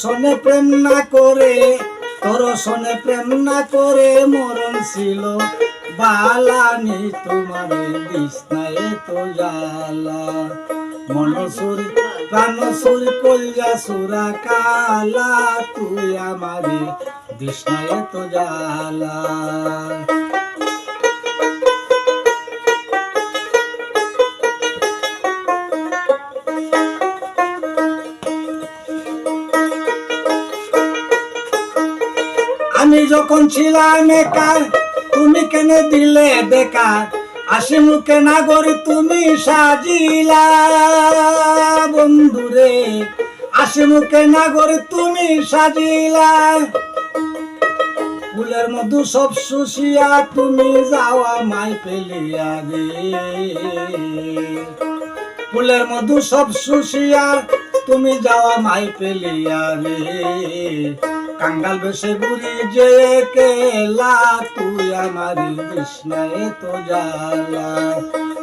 শোনে প্রেম না করে তোর শোনে প্রেম না করে মরণ ছিল। বালানি তোমার, বিষ্ণায় তো জালা মনসুর, প্রাণসুর কলজা সুরা, কালা, তুই আমারে কৃষ্ণায় তো জালা আমি যখন ছিলাম একার তুমি কেন দিলে বেকার? আসি মুখে না গরি তুমি সাজিলা বন্ধুরে। আসি মুখে না গরি তুমি সাজিলা। ফুলের মধু সব শুষিয়া তুমি যাওয়া মাই পেলিয়া রে ফুলের মধু সব শুষিয়া তুমি যাওয়া মাই পেলিয়া রে কাঙ্গাল বেশে বুড়ি যে কেলা তুই আমার কৃষ্ণায় তো জালা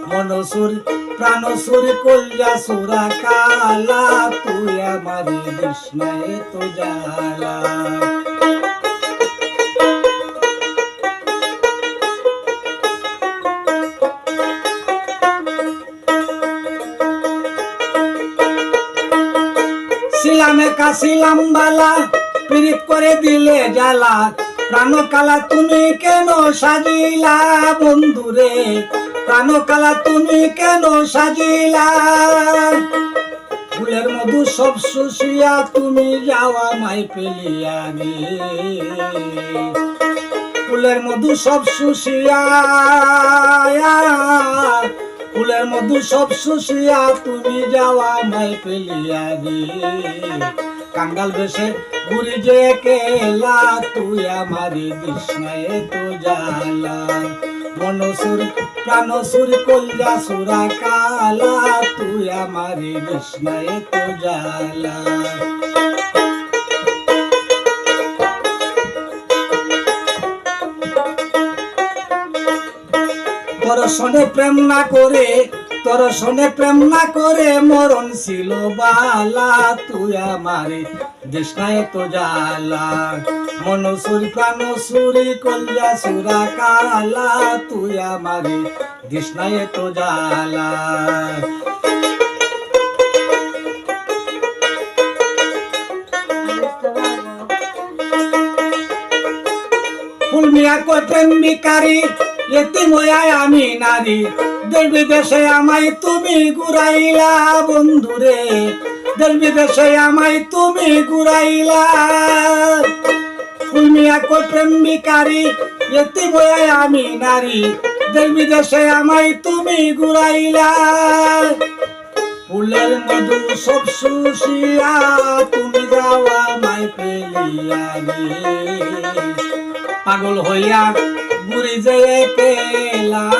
মনসুর প্রাণসুর কল্যা সুরা কালা তুই আমার কৃষ্ণায় তো জালা শিলামে কাশিলাম বালা পিরিত করে দিলে জ্বালা। প্রাণকালা তুমি কেন সাজিলা বন্ধুরে? প্রাণকালা তুমি কেন সাজিলা? ফুলের মধু সব শুষিয়া তুমি যাওয়া মাই পেলিয়া ফুলের মধু সব শুষিয়া, ফুলের মধু সব শুষিয়া তুমি যাওয়া মাই পেলিয়া কাঙ্গাল বেশে ঘুরি যে কেলা তুই আমারি কৃষ্ণায় তো জালা মনসুর, প্রাণসুর, কল্যা সুরা কালা তুই আমারি কৃষ্ণায় তো জালা তোর প্রেম না করে তোর শোনে প্রেম না করে মরণ ছিল বালা, তুই আমারে দেশনায় তো জালা মনসুরি প্রাণসুরি কল্যা সুরা, কালা, তুই আমারে দেশনায় তো জালা ফুলমিয়া কয় প্রেম এতে ময়ায় আমি নারী। দেশ বিদেশে আমায় তুমি ঘুরাইলা, বন্ধুরে। দেশ বিদেশে আমায় তুমি ঘুরাইলা। ফুলমিয়া কয় প্রেম বিকারী এতে ময়ায় আমি নারী। দেশ বিদেশে আমায় তুমি ঘুরাইলা। ফুলের মধু সব শুষিয়া তুমি যাওয়া মাই পেলিয়া পাগল হইয়া বুড়ি যে কেলা তুই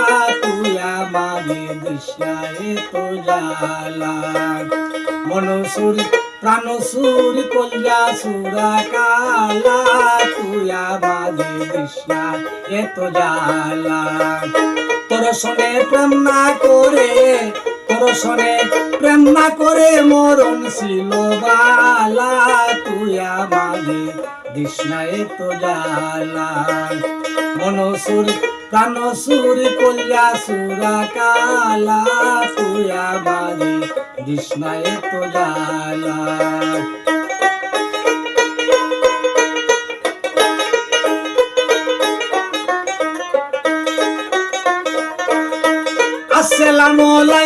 আমারে দিশায় তো জালা মনসুর প্রাণসুর কল্যা সুরা কালা। বাজে আমারে দিশা এত জালা তোর শোনে প্রেম না করে তোর শোনে প্রেম না করে মরণ ছিল বালা, তুই আমারে কৃষ্ণায় তো জালা মনসুর কল্যা সুরা কালা, তুই আমারে কৃষ্ণায় তো জালা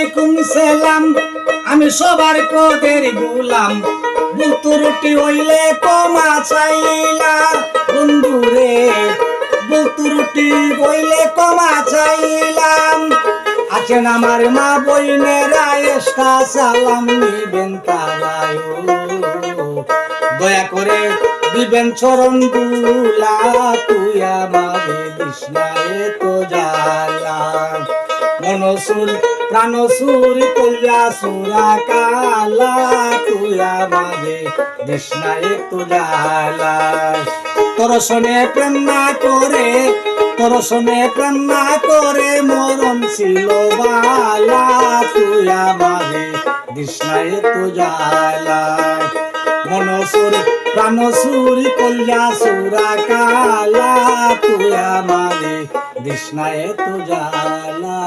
আলাইকুম সালাম। আমি সবার কোদের গুলাম। বুতু রুটি হইলে কমা চাইলা। বন্ধুরে বুতু রুটি হইলে কমা চাইলাম। আছেন আমার মা বইনেরা এসটা সালাম নিবেন দয়া করে দিবেন চরণ দুলা, তুই আমারে কৃষ্ণায় তো জালা মনসুর প্রাণসুর কল্যা সুরা কালা তুই আমারে কৃষ্ণায় তো জালা তোর শোনে প্রেম না করে, তোর শোনে প্রেম না করে, মরণ ছিল বালা তুই আমারে কৃষ্ণায় তো জালা মন সুরি, প্রাণ সুরি কালা তুই আমারে দিস না এত জ্বালা